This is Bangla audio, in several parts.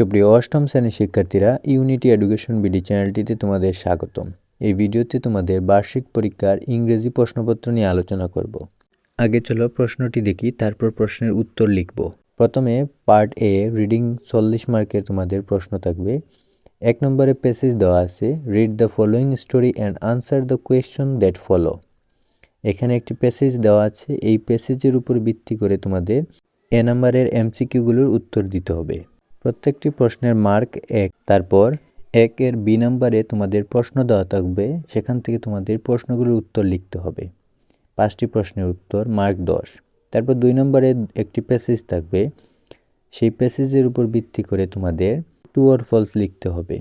সুপ্রিয় অষ্টম শ্রেণির শিক্ষার্থীরা ইউনিটি এডুকেশন বিডি চ্যানেলটিতে তোমাদের স্বাগতম। এই ভিডিওতে তোমাদের বার্ষিক পরীক্ষার ইংরেজি প্রশ্নপত্র নিয়ে আলোচনা করব। আগে চলো প্রশ্নটি দেখি, তারপর প্রশ্নের উত্তর লিখব। প্রথমে পার্ট এ রিডিং চল্লিশ মার্কের তোমাদের প্রশ্ন থাকবে। এক নম্বরে প্যাসেজ দেওয়া আছে read the following story and answer the question that follow এখানে একটি প্যাসেজ দেওয়া আছে, এই প্যাসেজের উপর ভিত্তি করে তোমাদের এ নাম্বারের এমসিকিউগুলোর উত্তর দিতে হবে। প্রত্যেকটি প্রশ্নের মার্ক এক। তারপর একের বি নাম্বারে তোমাদের প্রশ্ন দেওয়া থাকবে। সেখান থেকে তোমাদের প্রশ্নগুলোর উত্তর লিখতে হবে। পাঁচটি প্রশ্নের উত্তর মার্ক দশ। তারপর দুই নম্বরে একটি প্যাসেজ থাকবে। সেই প্যাসেজের উপর ভিত্তি করে তোমাদের টু অর ফলস লিখতে হবে।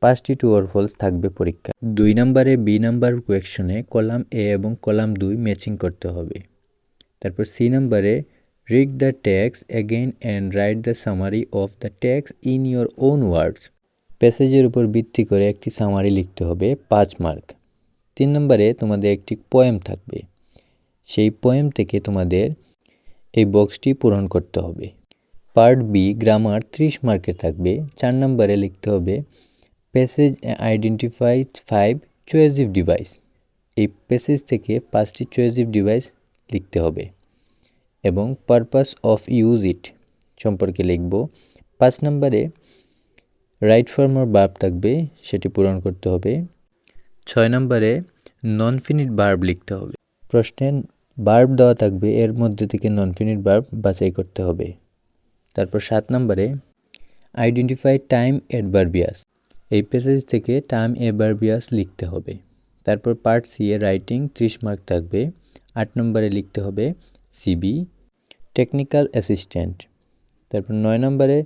পাঁচটি টু অর ফলস থাকবে পরীক্ষা দুই নম্বরে বি নাম্বার কোয়েকশনে কলাম এ এবং কলাম দুই ম্যাচিং করতে হবে। তারপর সি নাম্বারে read the text again and write the summary of the text in your own words প্যাসেজের উপর ভিত্তি করে একটি সামারি লিখতে হবে পাঁচ মার্ক তিন নম্বরে তোমাদের একটি পোয়েম থাকবে। সেই পোয়েম থেকে তোমাদের এই বক্সটি পূরণ করতে হবে। পার্ট বি গ্রামার ত্রিশ মার্কে থাকবে। চার নম্বরে লিখতে হবে passage identify five cohesive device এই প্যাসেজ থেকে পাঁচটি চয়েজিভ ডিভাইস লিখতে হবে। এবং পারপাস অফ ইউজ ইট সম্পর্কে লিখব। পাঁচ নম্বরে রাইট ফর্মর বার্ব থাকবে, সেটি পূরণ করতে হবে। ছয় নম্বরে নন ফিনিট বার্ব লিখতে হবে। প্রশ্নে বার্ব দেওয়া থাকবে, এর মধ্যে থেকে নন ফিনিট বার্ব বাছাই করতে হবে। তারপর সাত নম্বরে আইডেন্টিফাই টাইম অ্যাডভার্বিয়াস এই প্যাসেজ থেকে টাইম অ্যাডভার্বিয়াস লিখতে হবে। তারপর পার্ট সি এ রাইটিং ত্রিশ মার্ক থাকবে। আট নম্বরে লিখতে হবে সিবি টেকনিক্যাল অ্যাসিস্ট্যান্ট তারপর নয় নম্বরে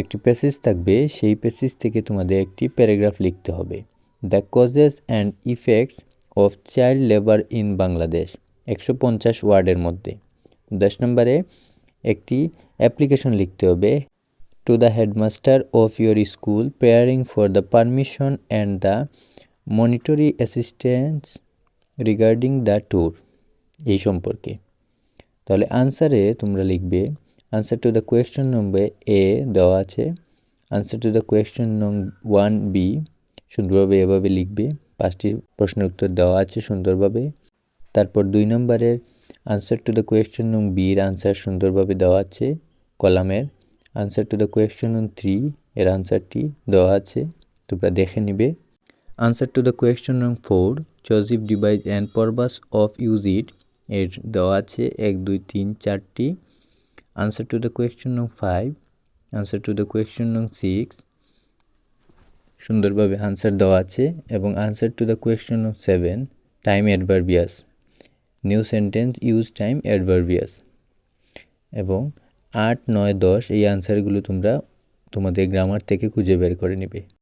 একটি প্যাসেজ থাকবে, সেই প্যাসেজ থেকে তোমাদের একটি প্যারাগ্রাফ লিখতে হবে। The causes and effects of child labour in Bangladesh একশো পঞ্চাশ ওয়ার্ডের মধ্যে। দশ নম্বরে একটি অ্যাপ্লিকেশন লিখতে হবে to the headmaster of your school praying for the permission and the monetary assistance regarding the tour এই সম্পর্কে। তাহলে আনসারে তোমরা লিখবে answer to the question number A দেওয়া আছে আনসার টু দ্য কোয়েশ্চন নং ওয়ান বি সুন্দরভাবে এভাবে লিখবে, পাঁচটি প্রশ্নের উত্তর দেওয়া আছে সুন্দরভাবে। তারপর দুই নম্বরের আনসার টু দ্য কোয়েশ্চন নং বির আনসার সুন্দরভাবে দেওয়া আছে, কলামের আনসার টু দ্য কোয়েশ্চন নং থ্রি এর আনসারটি দেওয়া আছে, তোমরা দেখে নিবে। আনসার টু দ্য কোয়েশ্চন নং four cohesive device and purpose of use it এর দেওয়া আছে এক, দুই, তিন, চারটি। আনসার টু দ্য কোয়েশ্চন নং five answer to the question নং সিক্স সুন্দরভাবে আনসার দেওয়া আছে এবং আনসার টু দ্য কোয়েশ্চন নং seven time adverbials new sentence use time adverbials এবং আট, নয়, দশ এই আনসারগুলো তোমরা তোমাদের গ্রামার থেকে খুঁজে বের করে নেবে।